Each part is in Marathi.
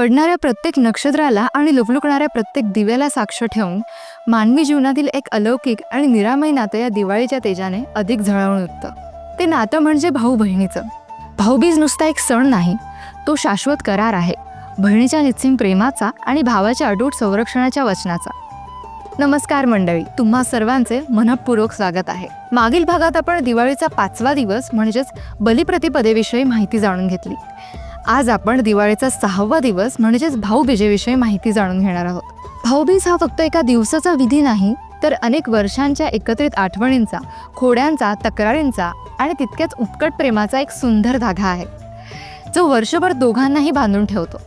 पडणाऱ्या प्रत्येक नक्षत्राला आणि लुकलुकणाऱ्या प्रत्येक दिव्याला साक्ष ठेवून मानवी जीवनातील एक अलौकिक आणि निरामय नातं या दिवाळीच्या तेजाने अधिक झळावून उठतं. ते नातं म्हणजे भाऊ बहिणीचं. भाऊबीज नुसता एक सण नाही तो शाश्वत करार आहे. बहिणीच्या निश्चिम प्रेमाचा आणि भावाच्या अडूट संरक्षणाच्या वचनाचा. नमस्कार मंडळी तुम्हा सर्वांचे मनपूर्वक स्वागत आहे. मागील भागात आपण दिवाळीचा पाचवा दिवस म्हणजेच बलिप्रतिपदेविषयी माहिती जाणून घेतली. आज आपण दिवाळीचा सहावा दिवस म्हणजेच भाऊबीजेविषयी माहिती जाणून घेणार आहोत. भाऊबीज हा फक्त एका दिवसाचा विधी नाही तर अनेक वर्षांच्या एकत्रित आठवणींचा खोड्यांचा तक्रारींचा आणि तितक्याच उत्कट प्रेमाचा एक सुंदर धागा आहे. जो वर्षभर दोघांनाही बांधून ठेवतो.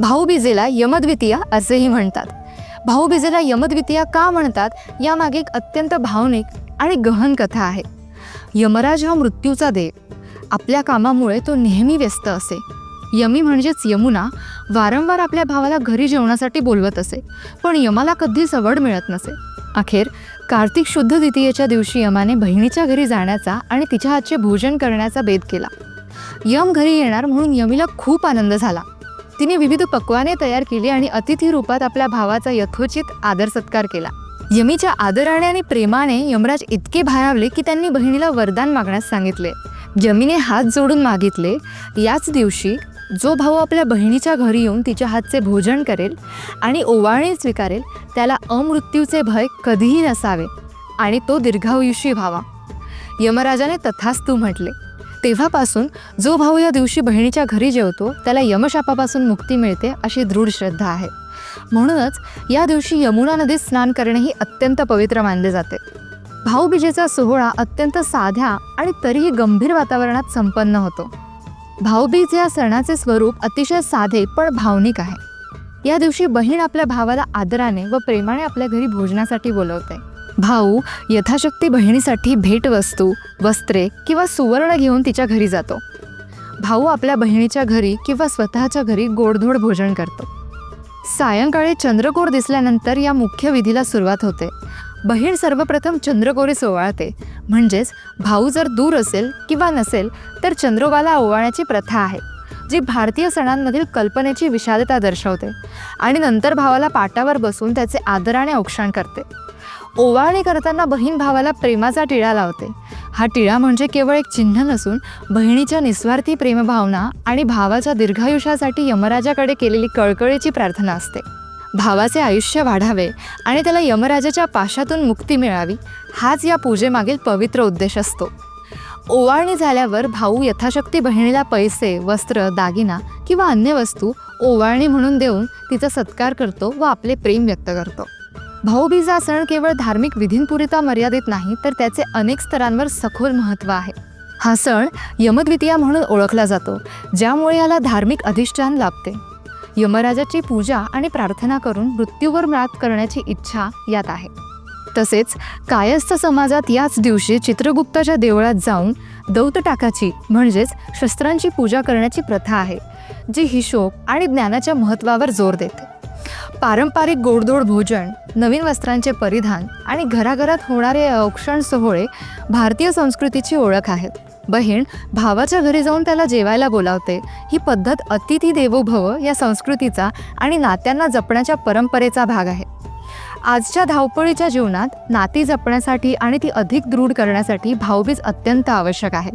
भाऊबीजेला यमद्वितीया असेही म्हणतात. भाऊबीजेला यमद्वितीया का म्हणतात यामागे एक अत्यंत भावनिक आणि गहन कथा आहे. यमराज हा मृत्यूचा देव. आपल्या कामामुळे तो नेहमी व्यस्त असे. यमी म्हणजेच यमुना वारंवार आपल्या भावाला घरी जेवणासाठी बोलवत असे पण यमाला कधी सवड मिळत नसे. अखेर कार्तिक शुद्ध द्वितीयेच्या दिवशी यमाने बहिणीच्या घरी जाण्याचा आणि तिच्या हातचे भोजन करण्याचा बेद केला. यम घरी येणार म्हणून यमीला खूप आनंद झाला. तिने विविध पक्वाने तयार केली आणि अतिथी रूपात आपल्या भावाचा यथोचित आदर सत्कार केला. यमीच्या आदराने आणि प्रेमाने यमराज इतके भारावले की त्यांनी बहिणीला वरदान मागण्यास सांगितले. यमीने हात जोडून मागितले. याच दिवशी जो भाऊ आपल्या बहिणीच्या घरी येऊन तिच्या हातचे भोजन करेल आणि ओवाळणी स्वीकारेल त्याला अमृत्यूचे भय कधीही नसावे आणि तो दीर्घायुषी व्हावा. यमराजाने तथास्तू म्हटले तेव्हापासून जो भाऊ या दिवशी बहिणीच्या घरी जेवतो त्याला यमशापापासून मुक्ती मिळते अशी दृढ श्रद्धा आहे. म्हणूनच या दिवशी यमुना नदीत स्नान करणेही अत्यंत पवित्र मानले जाते. भाऊबीजेचा सोहळा अत्यंत साध्या आणि तरीही गंभीर वातावरणात संपन्न होतो. भाऊबीज या सणाचे स्वरूप अतिशय साधे पण भावनिक आहे. या दिवशी बहीण आपल्या भावाला आदराने व प्रेमाने आपल्या घरी भोजनासाठी बोलवते. भाऊ यथाशक्ती बहिणीसाठी भेटवस्तू वस्त्रे किंवा सुवर्ण घेऊन तिच्या घरी जातो. भाऊ आपल्या बहिणीच्या घरी किंवा स्वतःच्या घरी गोडधोड भोजन करतो. सायंकाळी चंद्रकोर दिसल्यानंतर या मुख्य विधीला सुरुवात होते. बहीण सर्वप्रथम चंद्रकोरी सोवाळते. म्हणजेच भाऊ जर दूर असेल किंवा नसेल तर चंद्रोबाला ओवाळण्याची प्रथा आहे जी भारतीय सणांमधील कल्पनेची विशालता दर्शवते आणि नंतर भावाला पाटावर बसून त्याचे आदराने औक्षण करते. ओवाळणी करताना बहीण भावाला प्रेमाचा टिळा लावते. हा टिळा म्हणजे केवळ एक चिन्ह नसून बहिणीच्या निस्वार्थी प्रेमभावना आणि भावाच्या दीर्घायुष्यासाठी यमराजाकडे केलेली कळकळीची प्रार्थना असते. भावाचे आयुष्य वाढावे आणि त्याला यमराजाच्या पाशातून मुक्ती मिळावी हाच या पूजेमागील पवित्र उद्देश असतो. ओवाळणी झाल्यावर भाऊ यथाशक्ती बहिणीला पैसे वस्त्र दागिना किंवा अन्य वस्तू ओवाळणी म्हणून देऊन तिचा सत्कार करतो व आपले प्रेम व्यक्त करतो. भाऊबीज हा सण केवळ धार्मिक विधींपुरिता मर्यादित नाही तर त्याचे अनेक स्तरांवर सखोल महत्त्व आहे. हा सण यमद्वितीया म्हणून ओळखला जातो ज्यामुळे याला धार्मिक अधिष्ठान लाभते. यमराजाची पूजा आणि प्रार्थना करून मृत्यूवर मात करण्याची इच्छा यात आहे. तसेच कायस्थ समाजात याच दिवशी चित्रगुप्ताच्या देवळात जाऊन दौत टाकाची म्हणजेच शस्त्रांची पूजा करण्याची प्रथा आहे जी हिशोब आणि ज्ञानाच्या महत्त्वावर जोर देते. पारंपरिक गोडधोड भोजन नवीन वस्त्रांचे परिधान आणि घराघरात होणारे औक्षण सोहळे भारतीय संस्कृतीची ओळख आहेत. बहीण भावाच्या घरी जाऊन त्याला जेवायला बोलावते. ही पद्धत अतिथी देवो भव या संस्कृतीचा आणि नात्यांना जपण्याच्या परंपरेचा भाग आहे. आजच्या धावपळीच्या जीवनात नाती जपण्यासाठी आणि ती अधिक दृढ करण्यासाठी भाऊबीज अत्यंत आवश्यक आहे.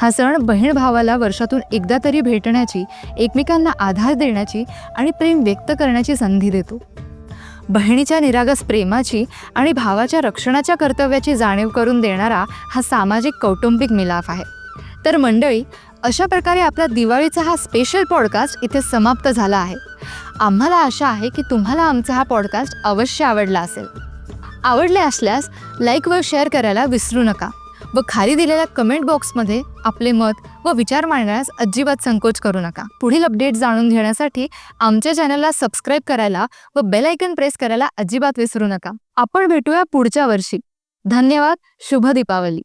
हा सण बहीण भावाला वर्षातून एकदा तरी भेटण्याची एकमेकांना आधार देण्याची आणि प्रेम व्यक्त करण्याची संधी देतो. बहिणीच्या निरागस प्रेमाची आणि भावाच्या रक्षणाच्या कर्तव्याची जाणीव करून देणारा हा सामाजिक कौटुंबिक मिलाफ आहे. तर मंडळी अशा प्रकारे आपला दिवाळीचा हा स्पेशल पॉडकास्ट इथे समाप्त झाला आहे. आम्हाला आशा आहे की तुम्हाला आमचा हा पॉडकास्ट अवश्य आवडला असेल. आवडले असल्यास लाईक व शेअर करायला विसरू नका. व खाली दिलेल्या कमेंट बॉक्समध्ये आपले मत व विचार मांडण्यास अजिबात संकोच करू नका. पुढील अपडेट जाणून घेण्यासाठी आमच्या चॅनलला सबस्क्राईब करायला व बेल आयकन प्रेस करायला अजिबात विसरू नका. आपण भेटूया पुढच्या वर्षी. धन्यवाद. शुभ दीपावली.